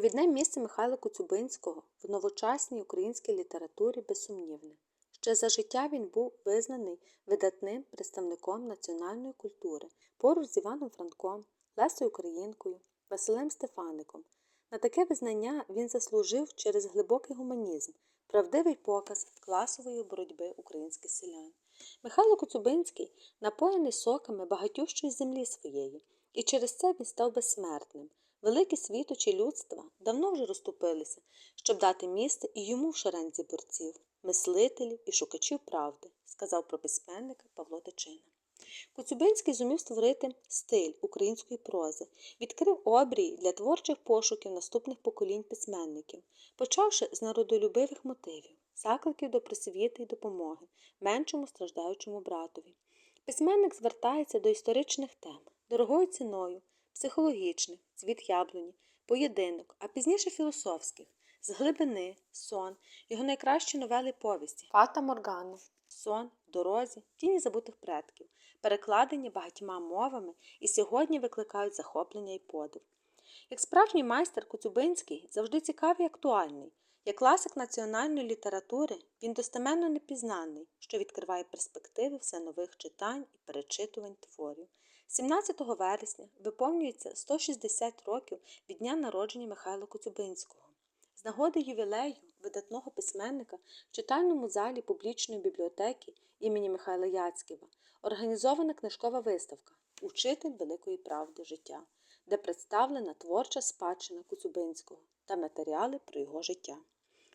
Провідне місце Михайла Коцюбинського в новочасній українській літературі безсумнівне. Ще за життя він був визнаний видатним представником національної культури поруч з Іваном Франком, Лесою Українкою, Василем Стефаником. На таке визнання він заслужив через глибокий гуманізм, правдивий показ класової боротьби українських селян. Михайло Коцюбинський напоєний соками багатющої землі своєї, і через це він став безсмертним. Великі світочі людства давно вже розступилися, щоб дати місце і йому в шерензі борців, мислителів і шукачів правди, сказав про письменника Павло Тичина. Коцюбинський зумів створити стиль української прози, відкрив обрій для творчих пошуків наступних поколінь письменників, почавши з народолюбивих мотивів, закликів до просвіти й допомоги, меншому страждаючому братові. Письменник звертається до історичних тем, дорогою ціною, психологічних, цвіт яблуні, поєдинок, а пізніше філософських, з глибини, сон, його найкращі новели повісті Фата Моргана, Сон, дорозі, тіні забутих предків, перекладені багатьма мовами і сьогодні викликають захоплення і подив. Як справжній майстер Коцюбинський завжди цікавий і актуальний. Як класик національної літератури, він достеменно непізнаний, що відкриває перспективи все нових читань і перечитувань творів. 17 вересня виповнюється 160 років від дня народження Михайла Коцюбинського. З нагоди ювілею видатного письменника в читальному залі публічної бібліотеки імені Михайла Яцьківа організована книжкова виставка Учитель великої правди життя, де представлена творча спадщина Коцюбинського та матеріали про його життя.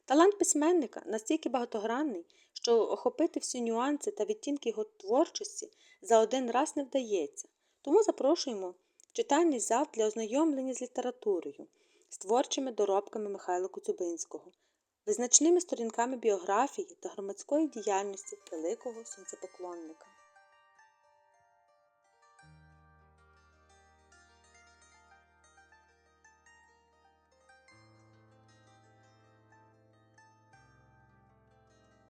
Талант письменника настільки багатогранний, що охопити всі нюанси та відтінки його творчості за один раз не вдається, тому запрошуємо в читальний зал для ознайомлення з літературою, з творчими доробками Михайла Коцюбинського, визначними сторінками біографії та громадської діяльності великого сонцепоклонника.